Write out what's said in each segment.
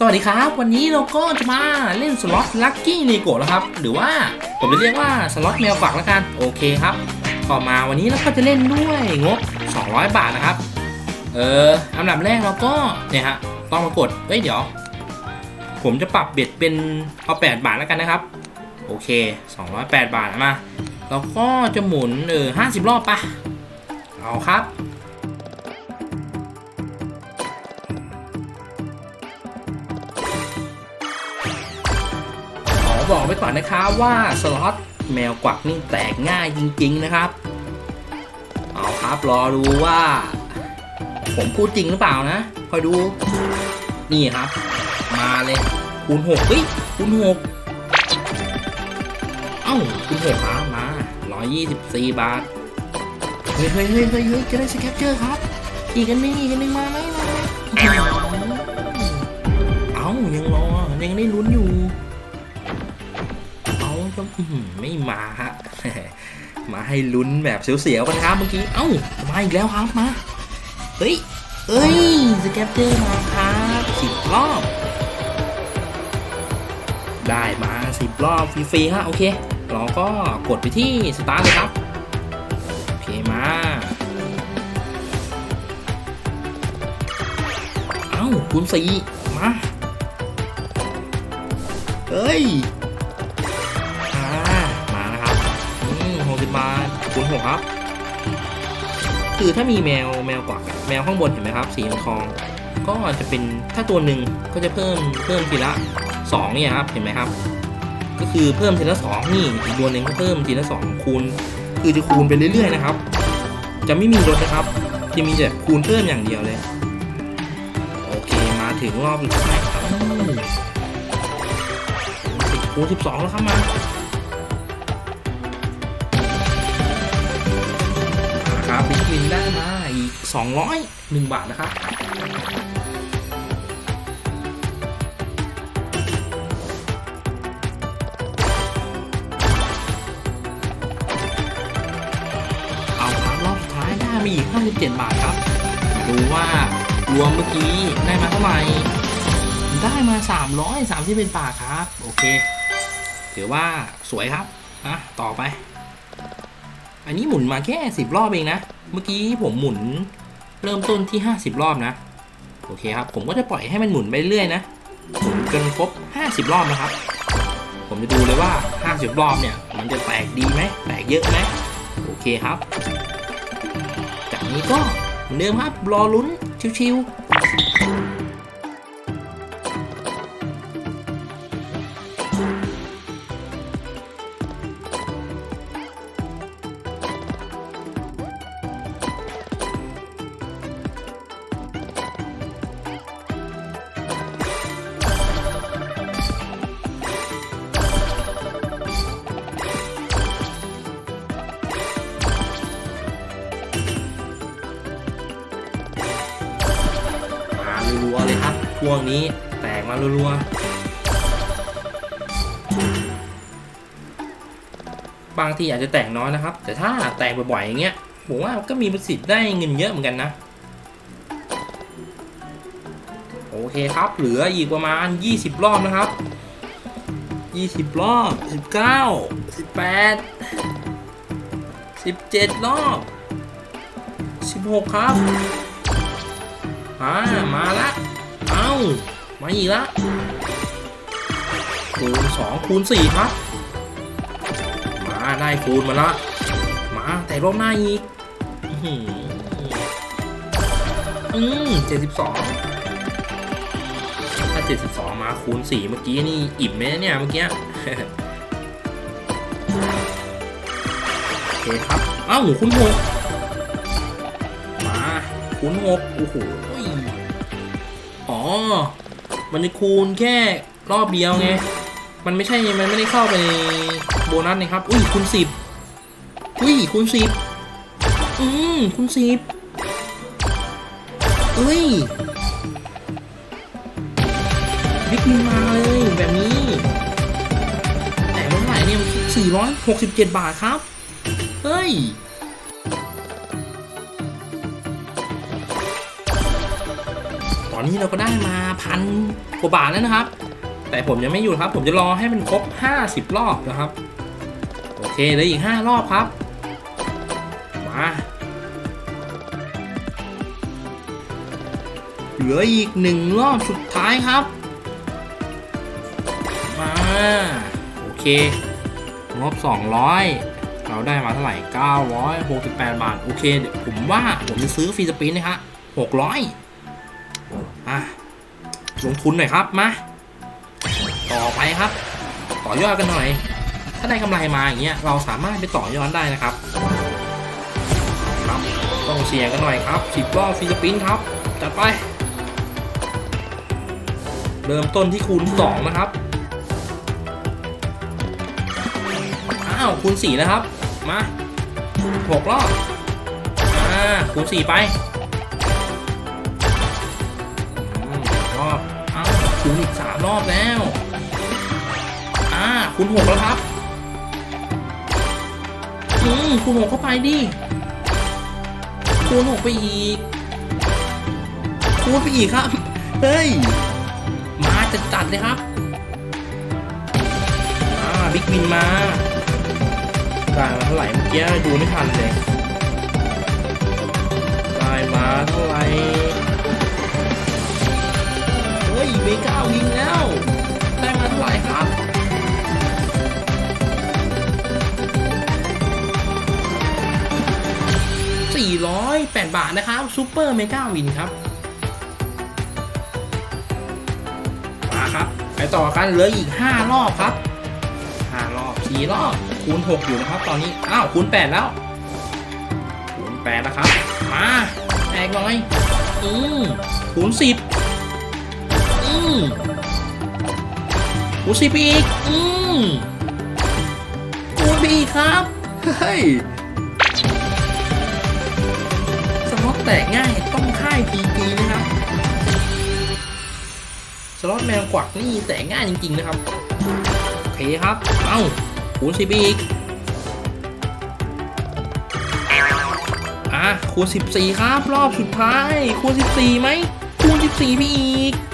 สวัสดีครับ วันนี้เราก็จะมาเล่นสล็อตลัคกี้นีโกะแล้วครับ หรือว่าผมจะเรียกว่าสล็อตแมวฝักแล้วกัน โอเคครับต่อมาวันนี้เราก็จะเล่นด้วยงบ 200 บาทนะครับ เอออันดับแรกเราก็เนี่ยฮะต้องมากดเอ้ยเดี๋ยว ผมจะปรับเบ็ดเป็นเอา 8 บาทแล้วกันนะครับ โอเค 208 บาทมาเราก็จะหมุนเออ50 รอบปะเอาครับ บอกไว้ก่อนนะครับว่าสล็อตแมวกวักนี่แตกง่ายจริง ๆนะครับ เอาครับรอดูว่า ผมพูดจริงหรือเปล่านะคอยดู นี่ครับ มาเลยคูณหกเฮ้ยคูณหกเอ้าคูณหกครับมาร้อยยี่สิบสี่บาท เฮ้ยเฮ้ยเฮ้ยเฮ้ยเฮ้ยจะได้สแคปเจอร์ครับ อีกอันนึงอีกอันนึงมาไหมมาเอ้ายังรอยังได้ลุ้นอยู่ ก็ไม่มาฮะมาให้ลุ้นแบบเสียวๆกันครับเมื่อกี้ เอ้า มาอีกแล้วครับมา เฮ้ย เอ้ย สแกปเจอร์มาครับสิบรอบ ได้มาสิบรอบฟรีๆฮะโอเค เราก็กดไปที่สตาร์ทเลยครับ โอเคมา เอ้าคูณสี่มา เฮ้ย คูณหกครับ คือถ้ามีแมวแมวกวักแมวข้างบนเห็นไหมครับ สีทอง ก็จะเป็นถ้าตัวหนึ่งก็จะเพิ่มเพิ่มทีละสองเนี่ยครับ เห็นไหมครับ ก็คือเพิ่มทีละสองนี่อีกตัวหนึ่งก็เพิ่มทีละสองคูณ คือจะคูณไปเรื่อยๆนะครับ จะไม่มีลดนะครับ จะมีแต่คูณเพิ่มอย่างเดียวเลย โอเคมาถึงรอบสุดท้ายครับสิบคูณสิบสองแล้วครับมา ครับบิ๊กวินได้มาอีก 201 บาทนะครับเอาครับรอบท้ายได้มาอีก57 บาทครับ ดูว่ารวมเมื่อกี้ได้มาเท่าไหร่ ได้มา 331 บาทครับ โอเค ถือว่าสวยครับ อะ ต่อไป อันนี้หมุนมาแค่สิบรอบเองนะ เมื่อกี้ผมหมุนเริ่มต้นที่50รอบนะ โอเคครับ ผมก็จะปล่อยให้มันหมุนไปเรื่อยนะ หมุนจนครบ50รอบนะครับ ผมจะดูเลยว่า50รอบเนี่ย มันจะแตกดีไหมแตกเยอะไหมโอเคครับ จากนี้ก็เหมือนเดิมครับ รอลุ้นชิวๆ รัวๆเลยครับพวงนี้แตกมารัวๆบางทีอาจจะแตกน้อยนะครับ แต่ถ้าแตกบ่อยๆอย่างเงี้ยผมว่าก็มีประสิทธิ์ได้เงินเยอะเหมือนกันนะ โอเคครับ เหลืออีกประมาณ 20 รอบนะครับ 20 รอบ 19 18 17 รอบ 16 ครับ อ่ามาละ เอ้ามาอีกละคูณสองคูณสี่ครับ มาได้คูณมาละ มาแต่รอบหน้าอีก อื้มเจ็ดสิบสองถ้าเจ็ดสิบสองมาคูณสี่เมื่อกี้นี่อิ่มไหมเนี่ยเมื่อกี้โอเคครับ เอ้าคูณหกมาคูณหกโอ้โห อ๋อ มันจะคูณแค่รอบเดียวไง มันไม่ใช่ มันไม่ได้เข้าไปในโบนัสนะครับ อุ้ยคูณสิบอุ้ยคูณสิบอืมคูณสิบเอ้ยบิ๊กมินมาเลยแบบนี้ แต่เมื่อไหร่เนี่ยสี่ร้อยหกสิบเจ็ดบาทครับ เฮ้ย อนนี้เราก็ได้มาพันกว่าบาทแล้วนะครับ แต่ผมยังไม่หยุดครับ ผมจะรอให้มันครบ 50 รอบนะครับ โอเคเหลืออีก 5 รอบครับ มาเหลืออีกหนึ่งรอบสุดท้ายครับ มา โอเคงบ200 เราได้มาเท่าไหร่ 968 บาท โอเคเดี๋ยวผมว่าผมจะซื้อฟรีสปินนะฮะ600อะ ลงทุนหน่อยครับมาต่อไปครับ ต่อยอดกันหน่อย ถ้าได้กำไรมาอย่างเงี้ยเราสามารถไปต่อยอดได้นะครับครับต้องเชียร์กันหน่อยครับ10รอบฟรีสปินครับจัดไป เริ่มต้นที่คูณ2นะครับอ้าวคูณ4นะครับมา6รอบอ่าคูณ4ไป คูณอีก3รอบแล้ว อ่าคูณ6แล้วครับ อืมคูณ6เข้าไปดิคูณ6ไปอีกคูณไปอีกครับ เฮ้ย มาจัดจัดเลยครับ อ่าบิ๊กวินมาได้มาเท่าไหร่เมื่อกี้ดูไม่ทันเลยได้มาเท่าไหร่ ยเมกาวินแล้ว ได้มาเท่าไหร่ครับ408บาทนะครับซูเปอร์เมกาวินครับมาครับ ไปต่อกันเหลืออีก5รอบครับ5รอบ4รอบคูณ6อยู่นะครับ ตอนนี้ อ้าวคูณ8แล้วคูณ8นะครับ มาแตกหน่อยอืมคูณ10 อืมคูณ10อีก อืมคูณไปอีกครับ เฮ้ย สล็อตแตกง่ายต้องค่ายพีพีนะครับ สล็อตแมวกวักนี่แตกง่ายจริง ๆ นะครับ โอเคครับ เอ้าคูณสิบอีก อะคูณ14 ครับ รอบสุดท้าย คูณ14ไหมคูณ14ไปอีกอือ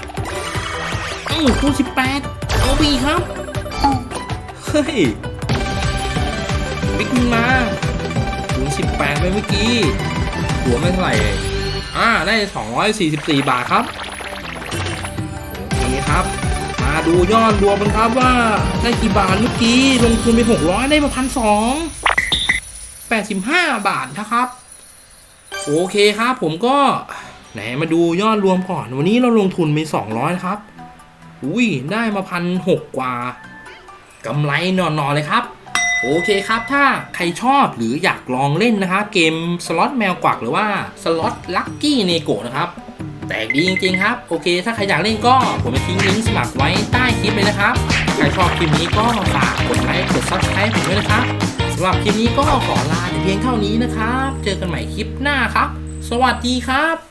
คูณ18เอาไปอีกครับ เฮ้ย บิ๊กวินมาคูณ18ไปเมื่อกี้ หัวไม่เท่าไหร่อ่า ได้ 244 บาทครับโอเคครับ มาดูยอดรวมกันครับว่า ได้กี่บาทเมื่อกี้ ลงทุนไป 600 ได้มาพันสองแปดสิบห้าบาทนะครับ โอเคครับผมก็ไหนมาดูยอดรวมก่อน วันนี้เราลงทุนไป200 นะครับ อุ้ยได้มาพันหกกว่ากำไรนอนๆเลยครับ โอเคครับถ้าใครชอบหรืออยากลองเล่นนะครับเกมสล็อตแมวกวักหรือว่าสล็อตลัคกี้เนโกนะครับแตกดีจริงๆครับ โอเค ถ้าใครอยากเล่นก็ผมจะทิ้งลิงก์สมัครไว้ใต้คลิปเลยนะครับ ใครชอบคลิปนี้ก็ฝากกดไลค์กด subscribe ผมด้วยนะครับสำหรับคลิปนี้ก็ขอลาแต่เพียงเท่านี้นะครับ เจอกันใหม่คลิปหน้าครับ สวัสดีครับ